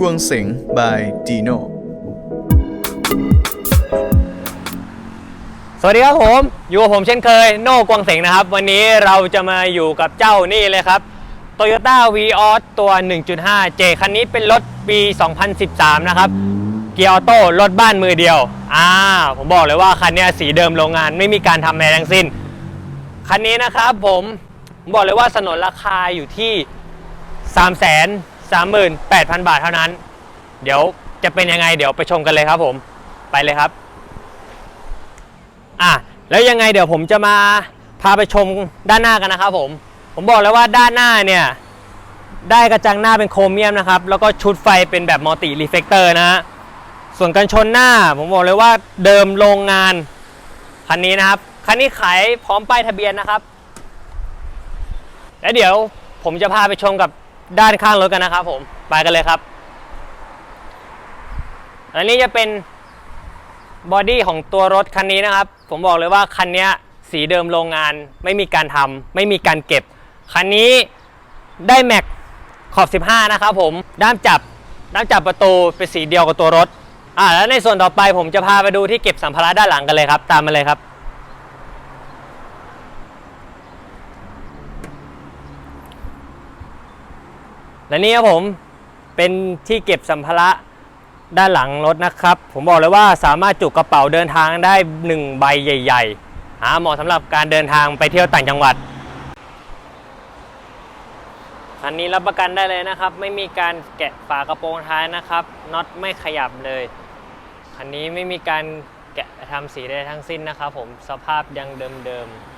กวงเสง by Dino สวัสดีครับผม อยู่กับผมเช่นเคย โน่กวงเสงนะครับ วันนี้เราจะมาอยู่กับเจ้านี่เลยครับ Toyota v ีออตัว 1.5 J คันนี้เป็นรถปี 2013 นะครับ เกียร์ออโต้รถบ้านมือเดียว อ่า ผมบอกเลยว่าคันนี้สีเดิมโรงงานไม่มีการทำอะไรทั้งสิ้น คันนี้นะครับผม ผมบอกเลยว่าสนนราคาอยู่ที่3 3 8 0 0 0 บาทเท่านั้น เดี๋ยวจะเป็นยังไงเดี๋ยวไปชมกันเลยครับผมไปเลยครับอะแล้วยังไงเดี๋ยวผมจะมาพาไปชมด้านหน้ากันนะครับผม ผมบอกแล้วว่าด้านหน้าเนี่ยได้กระจังหน้าเป็นโครเมียมนะครับ แล้วก็ชุดไฟเป็นแบบมัลติรีเฟกเตอร์นะฮะส่วนกันชนหน้า ผมบอกเลยว่าเดิมโรงงานคันนี้นะครับ คันนี้ขายพร้อมป้ายทะเบียนนะครับ แล้วเดี๋ยวผมจะพาไปชมกับ ด้านข้างรถกันนะครับผมไปกันเลยครับ อันนี้จะเป็นบอดี้ของตัวรถคันนี้นะครับ ผมบอกเลยว่าคันนี้สีเดิมโรงงานไม่มีการทำไม่มีการเก็บ คันนี้ได้แม็กขอบ 15 นะครับผมด้ามจับด้ามจับประตูเป็นสีเดียวกับตัวรถอ่าแล้วในส่วนต่อไปผมจะพาไปดูที่เก็บสัมภาระด้านหลังกันเลยครับ ตามมาเลยครับ และนี่ครับผมเป็นที่เก็บสัมภาระด้านหลังรถนะครับ ผมบอกเลยว่าสามารถจุกระเป๋าเดินทางได้ 1 ใบใหญ่ๆหาเหมาะสำหรับการเดินทางไปเที่ยวต่างจังหวัดคันนี้รับประกันได้เลยนะครับ ไม่มีการแกะฝากระโปรงท้ายนะครับน็อตไม่ขยับเลยคันนี้ไม่มีการแกะทำสีใดทั้งสิ้นนะครับ ผมสภาพยังเดิมๆ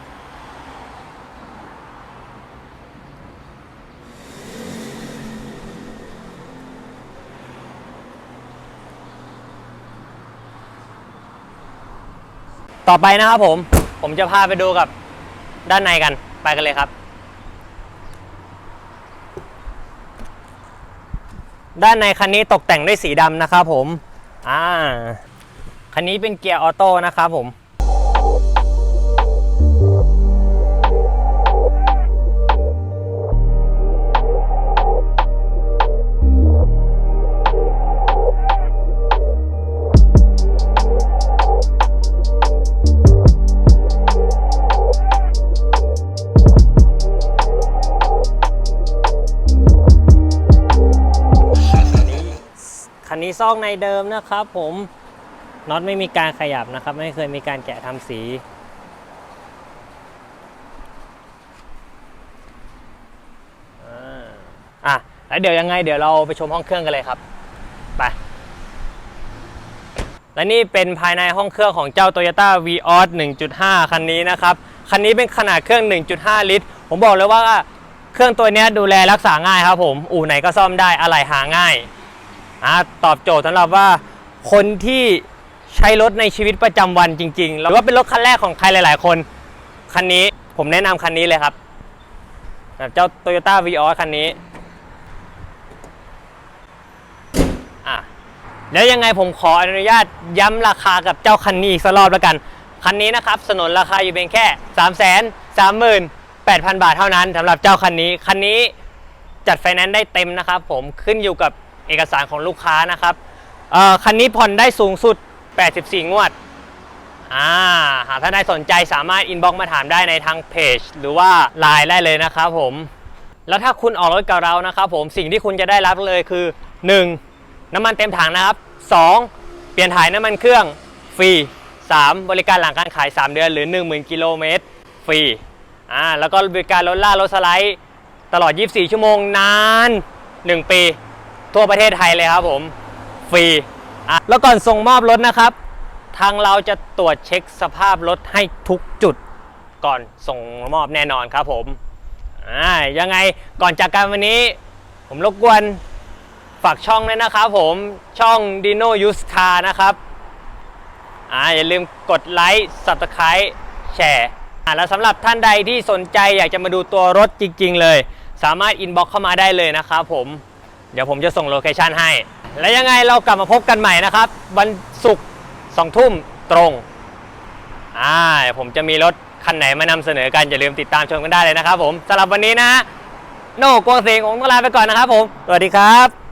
ต่อไปนะครับผม ผมจะพาไปดูกับด้านในกัน ไปกันเลยครับ ด้านในคันนี้ตกแต่งด้วยสีดำนะครับผม อ่า คันนี้เป็นเกียร์ออโต้นะครับผม คันนี้ซอกในเดิมนะครับผมน็อตไม่มีการขยับนะครับ ไม่เคยมีการแกะทำสีอ่าอะแล้วเดี๋ยวยังไงเดี๋ยวเราไปชมห้องเครื่องกันเลยครับ ไป และนี่เป็นภายในห้องเครื่องของเจ้า Toyota v ีออส1.5 คันนี้นะครับ คันนี้เป็นขนาดเครื่อง 1.5 ลิตร ผมบอกเลยว่าเครื่องตัวนี้ดูแลรักษาง่ายครับผม อู่ไหนก็ซ่อมได้อะไหล่หาง่าย อ่าตอบโจทย์สำหรับว่าคนที่ใช้รถในชีวิตประจำวันจริงๆหรือว่าเป็นรถคันแรกของใครหลายๆคน คันนี้ผมแนะนำคันนี้เลยครับแบบเจ้า Toyota v ีออคันนี้อะแล้วยังไงผมขออนุญาตย้ำราคากับเจ้าคันนี้อีกสักรอบแล้วกัน คันนี้นะครับสนนราคาอยู่เพียงแค่ 3 3 8 0 0 0 บาทเท่านั้นสำหรับเจ้าคันนี้ คันนี้จัดไฟแนนซ์ได้เต็มนะครับผมขึ้นอยู่กับ เอกสารของลูกค้านะครับคันนี้ผ่อนได้สูงสุด 84 งวดอ่าหากท่านใดสนใจสามารถอินบ็อกมาถามได้ในทางเพจหรือว่าไลน์ได้เลยนะครับผม แล้วถ้าคุณออกรถกับเรานะครับผมสิ่งที่คุณจะได้รับเลยคือ 1. น้ำมันเต็มถังนะครับ 2. เปลี่ยนถ่ายน้ำมันเครื่องฟรี 3. บริการหลังการขาย 3 เดือนหรือ 10,000 กิโลเมตรฟรีอ่าแล้วก็บริการรถล่ารถสไลด์ ตลอด 24 ชั่วโมงนาน 1 ปี ทั่วประเทศไทยเลยครับผม ฟรีอะแล้วก่อนส่งมอบรถนะครับ ทางเราจะตรวจเช็คสภาพรถให้ทุกจุดก่อนส่งมอบแน่นอนครับผมอ่ายังไงก่อนจากกันวันนี้ ผมรบกวนฝากช่องด้วยนะครับผมช่อง Dino Use Car นะครับอ่าอย่าลืมกดไลค์ Subscribe แชร์อ่าแล้วสำหรับท่านใดที่สนใจอยากจะมาดูตัวรถจริง ๆ เลย สามารถอินบ็อกเข้ามาได้เลยนะครับผม เดี๋ยวผมจะส่งโลเคชันให้ และยังไงเรากลับมาพบกันใหม่นะครับ วันศุกร์สองทุ่มตรงอ่าผมจะมีรถคันไหนมานำเสนอกัน อย่าลืมติดตามชมกันได้เลยนะครับผมสำหรับวันนี้นะโน่กวงเสียงผมต้องลาไปก่อนนะครับผม สวัสดีครับ